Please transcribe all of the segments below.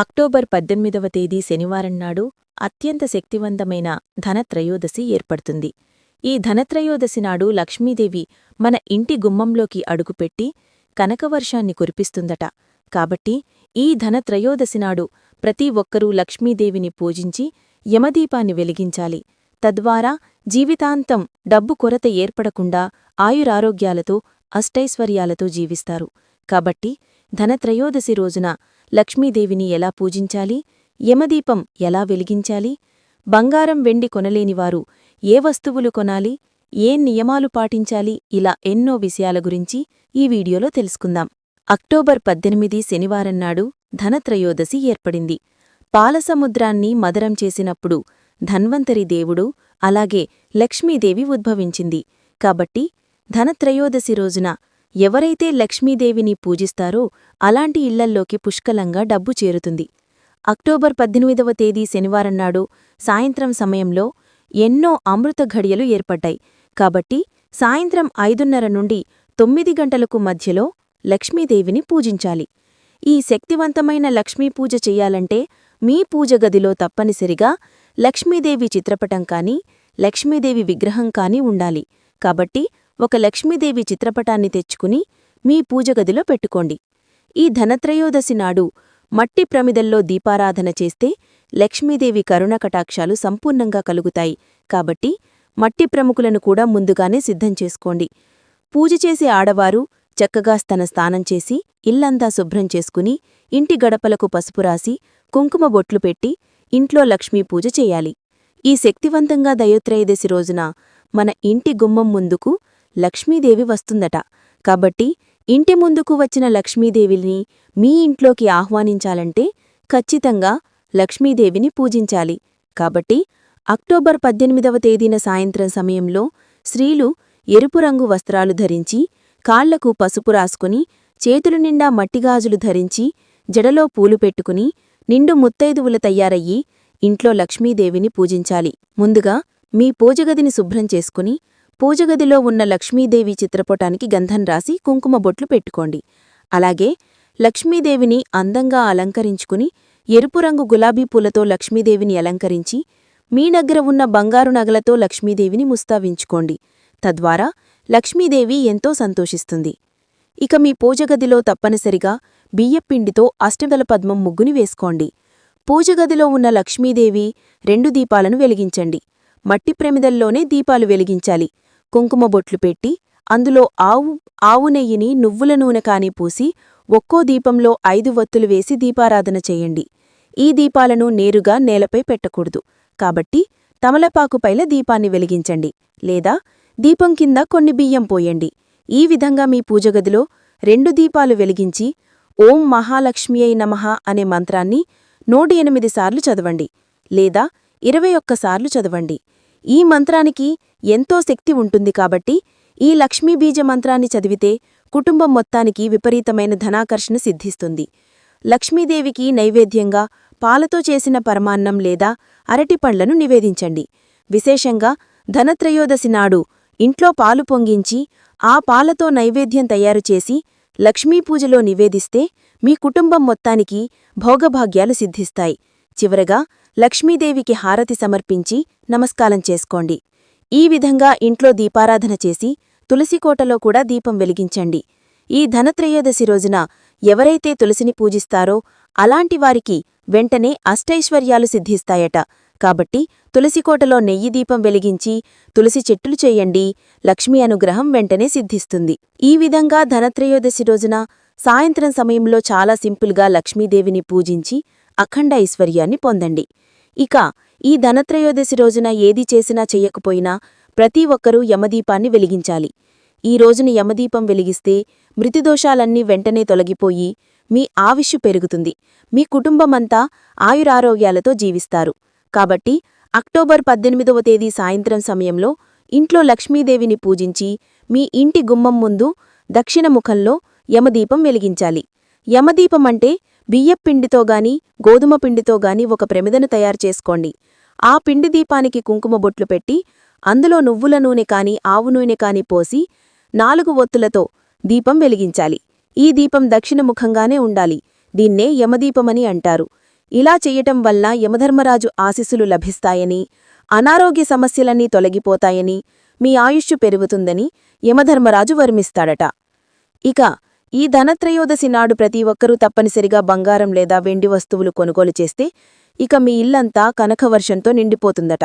October పద్దెనిమిదవ తేదీ శనివారం నాడు అత్యంత శక్తివంతమైన ధనత్రయోదశి ఏర్పడుతుంది. ఈ ధనత్రయోదశి నాడు లక్ష్మీదేవి మన ఇంటి గుమ్మంలోకి అడుగుపెట్టి కనకవర్షాన్ని కురిపిస్తుందట. కాబట్టి ఈ ధనత్రయోదశి నాడు ప్రతి ఒక్కరూ లక్ష్మీదేవిని పూజించి యమదీపాన్ని వెలిగించాలి. తద్వారా జీవితాంతం డబ్బు కొరత ఏర్పడకుండా ఆయురారోగ్యాలతో అష్టైశ్వర్యాలతో జీవిస్తారు. కాబట్టి ధనత్రయోదశి రోజున లక్ష్మీదేవిని ఎలా పూజించాలి? యమదీపం ఎలా వెలిగించాలి? బంగారం వెండి కొనలేనివారు ఏ వస్తువులు కొనాలి? ఏ నియమాలు పాటించాలి? ఇలా ఎన్నో విషయాల గురించి ఈ వీడియోలో తెలుసుకుందాం. అక్టోబర్ పద్దెనిమిది శనివారం నాడు ధనత్రయోదశి ఏర్పడింది. పాలసముద్రాన్ని మదరం చేసినప్పుడు ధన్వంతరి దేవుడు అలాగే లక్ష్మీదేవి ఉద్భవించింది. కాబట్టి ధనత్రయోదశి రోజున ఎవరైతే లక్ష్మీదేవిని పూజిస్తారో అలాంటి ఇళ్ళల్లోకి పుష్కలంగా డబ్బు చేరుతుంది. అక్టోబర్ పద్దెనిమిదవ తేదీ శనివారం నాడు సాయంత్రం సమయంలో ఎన్నో అమృత ఘడియలు ఏర్పడ్డాయి. కాబట్టి సాయంత్రం ఐదున్నర నుండి తొమ్మిది గంటలకు మధ్యలో లక్ష్మీదేవిని పూజించాలి. ఈ శక్తివంతమైన లక్ష్మీపూజ చెయ్యాలంటే మీ పూజ గదిలో తప్పనిసరిగా లక్ష్మీదేవి చిత్రపటం కానీ లక్ష్మీదేవి విగ్రహం కానీ ఉండాలి. కాబట్టి ఒక లక్ష్మీదేవి చిత్రపటాన్ని తెచ్చుకుని మీ పూజగదిలో పెట్టుకోండి. ఈ ధనత్రయోదశి నాడు మట్టి ప్రమిదల్లో దీపారాధన చేస్తే లక్ష్మీదేవి కరుణకటాక్షాలు సంపూర్ణంగా కలుగుతాయి. కాబట్టి మట్టి ప్రముఖులను కూడా ముందుగానే సిద్ధం చేసుకోండి. పూజ చేసే ఆడవారు చక్కగా తన స్నానం చేసి ఇల్లంతా శుభ్రం చేసుకుని ఇంటి గడపలకు పసుపు రాసి కుంకుమ బొట్లు పెట్టి ఇంట్లో లక్ష్మీ పూజ చేయాలి. ఈ శక్తివంతంగా దయోత్రయోదశి రోజున మన ఇంటి గుమ్మం ముందుకు లక్ష్మీదేవి వస్తుందట. కాబట్టి ఇంటి ముందుకు వచ్చిన లక్ష్మీదేవిని మీ ఇంట్లోకి ఆహ్వానించాలంటే ఖచ్చితంగా లక్ష్మీదేవిని పూజించాలి. కాబట్టి అక్టోబర్ పద్దెనిమిదవ తేదీన సాయంత్రం సమయంలో స్త్రీలు ఎరుపు రంగు వస్త్రాలు ధరించి కాళ్ళకు పసుపు రాసుకుని చేతులు నిండా మట్టిగాజులు ధరించి జడలో పూలు పెట్టుకుని నిండు ముత్తైదువుల తయారయ్యి ఇంట్లో లక్ష్మీదేవిని పూజించాలి. ముందుగా మీ పూజగదిని శుభ్రం చేసుకుని పూజగదిలో ఉన్న లక్ష్మీదేవి చిత్రపటానికి గంధం రాసి కుంకుమ బొట్లు పెట్టుకోండి. అలాగే లక్ష్మీదేవిని అందంగా అలంకరించుకుని ఎరుపు రంగు గులాబీ పూలతో లక్ష్మీదేవిని అలంకరించి మీ దగ్గర ఉన్న బంగారు నగలతో లక్ష్మీదేవిని ముస్తావించుకోండి. తద్వారా లక్ష్మీదేవి ఎంతో సంతోషిస్తుంది. ఇక మీ పూజగదిలో తప్పనిసరిగా బియ్యపిండితో అష్టదల పద్మం ముగ్గుని వేసుకోండి. పూజగదిలో ఉన్న లక్ష్మీదేవి రెండు దీపాలను వెలిగించండి. మట్టి ప్రమిదల్లోనే దీపాలు వెలిగించాలి. కుంకుమ బొట్లు పెట్టి అందులో ఆవు ఆవు నెయ్యిని నువ్వుల నూనె కాని పూసి ఒక్కో దీపంలో ఐదు వత్తులు వేసి దీపారాధన చేయండి. ఈ దీపాలను నేరుగా నేలపై పెట్టకూడదు. కాబట్టి తమలపాకుపైల దీపాన్ని వెలిగించండి లేదా దీపం కింద కొన్ని బియ్యం పోయండి. ఈ విధంగా మీ పూజగదిలో రెండు దీపాలు వెలిగించి ఓం మహాలక్ష్మియై నమః అనే మంత్రాన్ని నూట ఎనిమిది సార్లు చదవండి లేదా ఇరవై ఒక్కసార్లు చదవండి. ఈ మంత్రానికి ఎంతో శక్తి ఉంటుంది కాబట్టి ఈ లక్ష్మీబీజ మంత్రాన్ని చదివితే కుటుంబం మొత్తానికి విపరీతమైన ధనాకర్షణ సిద్ధిస్తుంది. లక్ష్మీదేవికి నైవేద్యంగా పాలతో చేసిన పరమాన్నం లేదా అరటిపండ్లను నివేదించండి. విశేషంగా ధనత్రయోదశి నాడు ఇంట్లో పాలు పొంగించి ఆ పాలతో నైవేద్యం తయారుచేసి లక్ష్మీపూజలో నివేదిస్తే మీ కుటుంబం మొత్తానికి భోగభాగ్యాలు సిద్ధిస్తాయి. చివరగా లక్ష్మీదేవికి హారతి సమర్పించి నమస్కారం చేసుకోండి. ఈ విధంగా ఇంట్లో దీపారాధన చేసి తులసికోటలో కూడా దీపం వెలిగించండి. ఈ ధనత్రయోదశి రోజున ఎవరైతే తులసిని పూజిస్తారో అలాంటి వారికి వెంటనే అష్టైశ్వర్యాలు సిద్ధిస్తాయట. కాబట్టి తులసికోటలో నెయ్యి దీపం వెలిగించి తులసి చెట్టులు చేయండి. లక్ష్మీ అనుగ్రహం వెంటనే సిద్ధిస్తుంది. ఈ విధంగా ధనత్రయోదశి రోజున సాయంత్రం సమయంలో చాలా సింపుల్గా లక్ష్మీదేవిని పూజించి అఖండ ఐశ్వర్యాన్ని పొందండి. ఇక ఈ ధనత్రయోదశి రోజున ఏది చేసినా చెయ్యకపోయినా ప్రతి ఒక్కరూ యమదీపాన్ని వెలిగించాలి. ఈ రోజున యమదీపం వెలిగిస్తే మృతిదోషాలన్నీ వెంటనే తొలగిపోయి మీ ఆవిష్యు పెరుగుతుంది. మీ కుటుంబమంతా ఆయురారోగ్యాలతో జీవిస్తారు. కాబట్టి అక్టోబర్ పద్దెనిమిదవ తేదీ సాయంత్రం సమయంలో ఇంట్లో లక్ష్మీదేవిని పూజించి మీ ఇంటి గుమ్మం ముందు దక్షిణముఖంలో యమదీపం వెలిగించాలి. యమదీపమంటే బియ్యపిండితో గాని గోధుమ పిండితో గాని ఒక ప్రమిదను తయారు చేసుకోండి. ఆ పిండి దీపానికి కుంకుమ బొట్లు పెట్టి అందులో నువ్వుల నూనె కాని ఆవు నూనె కాని పోసి నాలుగు ఒత్తులతో దీపం వెలిగించాలి. ఈ దీపం దక్షిణముఖంగానే ఉండాలి. దీన్నే యమదీపమని అంటారు. ఇలా చెయ్యటం వల్ల యమధర్మరాజు ఆశీస్సులు లభిస్తాయని అనారోగ్య సమస్యలన్నీ తొలగిపోతాయని మీ ఆయుష్షు పెరుగుతుందని యమధర్మరాజు వర్మిస్తాడట ఇక ఈ ధనత్రయోదశి నాడు ప్రతి ఒక్కరూ తప్పనిసరిగా బంగారం లేదా వెండి వస్తువులు కొనుగోలు చేస్తే ఇక మీ ఇల్లంతా కనకవర్షంతో నిండిపోతుందట.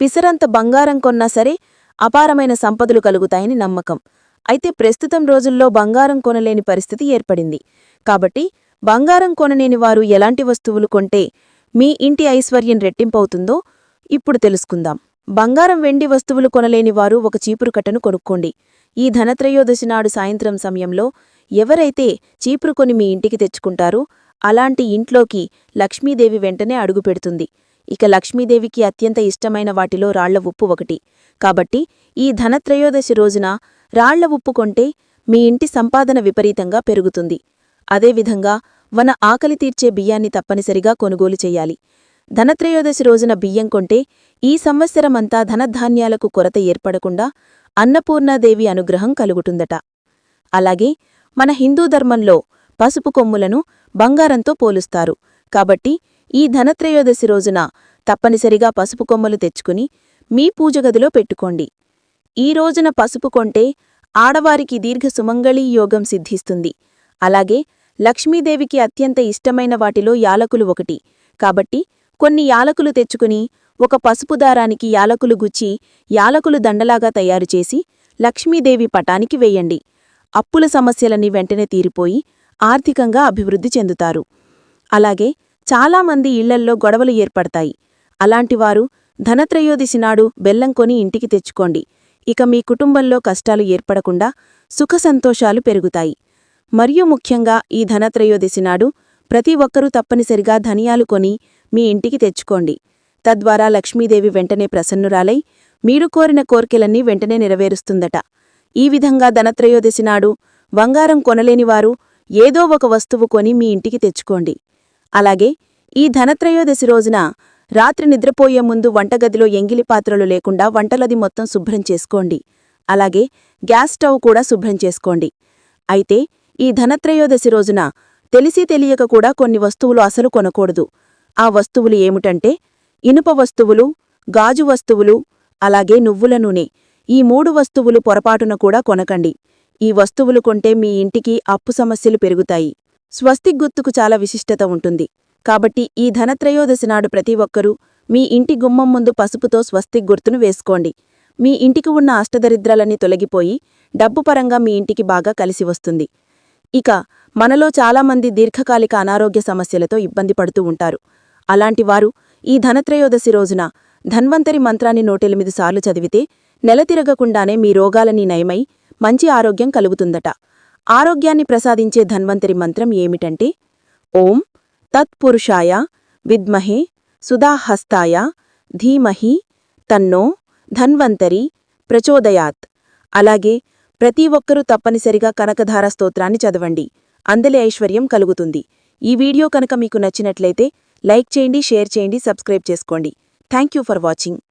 పిసరంత బంగారం కొన్నా సరే అపారమైన సంపదలు కలుగుతాయని నమ్మకం. అయితే ప్రస్తుతం రోజుల్లో బంగారం కొనలేని పరిస్థితి ఏర్పడింది. కాబట్టి బంగారం కొనలేని వారు ఎలాంటి వస్తువులు కొంటే మీ ఇంటి ఐశ్వర్యం రెట్టింపవుతుందో ఇప్పుడు తెలుసుకుందాం. బంగారం వెండి వస్తువులు కొనలేని వారు ఒక చీపురు కట్టను కొనుక్కోండి. ఈ ధనత్రయోదశి నాడు సాయంత్రం సమయంలో ఎవరైతే చీపురు కొని మీ ఇంటికి తెచ్చుకుంటారో అలాంటి ఇంట్లోకి లక్ష్మీదేవి వెంటనే అడుగుపెడుతుంది ఇక లక్ష్మీదేవికి అత్యంత ఇష్టమైన వాటిలో రాళ్ళ ఉప్పు ఒకటి. కాబట్టి ఈ ధనత్రయోదశి రోజున రాళ్ళ ఉప్పు కొంటే మీ ఇంటి సంపాదన విపరీతంగా పెరుగుతుంది. అదేవిధంగా వన ఆకలి తీర్చే బియ్యాన్ని తప్పనిసరిగా కొనుగోలు చెయ్యాలి ధనత్రయోదశి రోజున బియ్యం కొంటే ఈ సంవత్సరమంతా ధనధాన్యాలకు కొరత ఏర్పడకుండా అన్నపూర్ణాదేవి అనుగ్రహం కలుగుతుందట. అలాగే మన హిందూ ధర్మంలో పసుపు కొమ్ములను బంగారంతో పోలుస్తారు. కాబట్టి ఈ ధనత్రయోదశి రోజున తప్పనిసరిగా పసుపు కొమ్మలు తెచ్చుకుని మీ పూజగదిలో పెట్టుకోండి. ఈ రోజున పసుపు కొంటే ఆడవారికి దీర్ఘ సుమంగళీ యోగం సిద్ధిస్తుంది. అలాగే లక్ష్మీదేవికి అత్యంత ఇష్టమైన వాటిలో యాలకులు ఒకటి. కాబట్టి కొన్ని యాలకులు తెచ్చుకుని ఒక పసుపు దారానికి యాలకులు గుచ్చి యాలకులు దండలాగా తయారుచేసి లక్ష్మీదేవి పటానికి వెయ్యండి అప్పుల సమస్యలన్నీ వెంటనే తీరిపోయి ఆర్థికంగా అభివృద్ధి చెందుతారు. అలాగే చాలామంది ఇళ్ళల్లో గొడవలు ఏర్పడతాయి. అలాంటివారు ధనత్రయోదశి నాడు బెల్లం కొని ఇంటికి తెచ్చుకోండి. ఇక మీ కుటుంబంలో కష్టాలు ఏర్పడకుండా సుఖసంతోషాలు పెరుగుతాయి. మరియు ముఖ్యంగా ఈ ధనత్రయోదశి నాడు ప్రతి ఒక్కరూ తప్పనిసరిగా ధనియాలు కొని మీ ఇంటికి తెచ్చుకోండి. తద్వారా లక్ష్మీదేవి వెంటనే ప్రసన్నురాలై మీరు కోరిన కోర్కెలన్నీ వెంటనే నెరవేరుస్తుందట. ఈ విధంగా ధనత్రయోదశి నాడు బంగారం కొనలేనివారు ఏదో ఒక వస్తువు కొని మీ ఇంటికి తెచ్చుకోండి. అలాగే ఈ ధనత్రయోదశి రోజున రాత్రి నిద్రపోయే ముందు వంటగదిలో ఎంగిలి పాత్రలు లేకుండా వంటలది మొత్తం శుభ్రం చేసుకోండి. అలాగే గ్యాస్ స్టవ్ కూడా శుభ్రం చేసుకోండి. అయితే ఈ ధనత్రయోదశి రోజున తెలిసి తెలియక కూడా కొన్ని వస్తువులు అసలు కొనకూడదు. ఆ వస్తువులు ఏమిటంటే ఇనుప వస్తువులు గాజు వస్తువులు అలాగే నువ్వుల నూనె. ఈ మూడు వస్తువులు పొరపాటున కూడా కొనకండి. ఈ వస్తువులు కొంటే మీ ఇంటికి అప్పు సమస్యలు పెరుగుతాయి. స్వస్తిక్ గుర్తుకు చాలా విశిష్టత ఉంటుంది. కాబట్టి ఈ ధనత్రయోదశి నాడు ప్రతి ఒక్కరూ మీ ఇంటి గుమ్మం ముందు పసుపుతో స్వస్తిక్ గుర్తును వేసుకోండి. మీ ఇంటికి ఉన్న అష్టదరిద్రాలన్నీ తొలగిపోయి డబ్బు పరంగా మీ ఇంటికి బాగా కలిసి వస్తుంది. ఇక మనలో చాలామంది దీర్ఘకాలిక అనారోగ్య సమస్యలతో ఇబ్బంది పడుతూ ఉంటారు. అలాంటివారు ఈ ధనత్రయోదశి రోజున ధన్వంతరి మంత్రాన్ని నూటెనిమిది సార్లు చదివితే నెలతిరగకుండానే మీ రోగాలని నయమై మంచి ఆరోగ్యం కలుగుతుందట. ఆరోగ్యాన్ని ప్రసాదించే ధన్వంతరి మంత్రం ఏమిటంటే ఓం తత్పురుషాయ విద్మహే సుధాహస్తాయ ధీమహి తన్నో ధన్వంతరి ప్రచోదయాత్. అలాగే ప్రతి ఒక్కరూ తప్పనిసరిగా కనకధార స్తోత్రాన్ని చదవండి. అందలి ఐశ్వర్యం కలుగుతుంది. ఈ వీడియో కనుక మీకు నచ్చినట్లయితే లైక్ చేయండి షేర్ చేయండి సబ్స్క్రైబ్ చేసుకోండి. Thank for watching.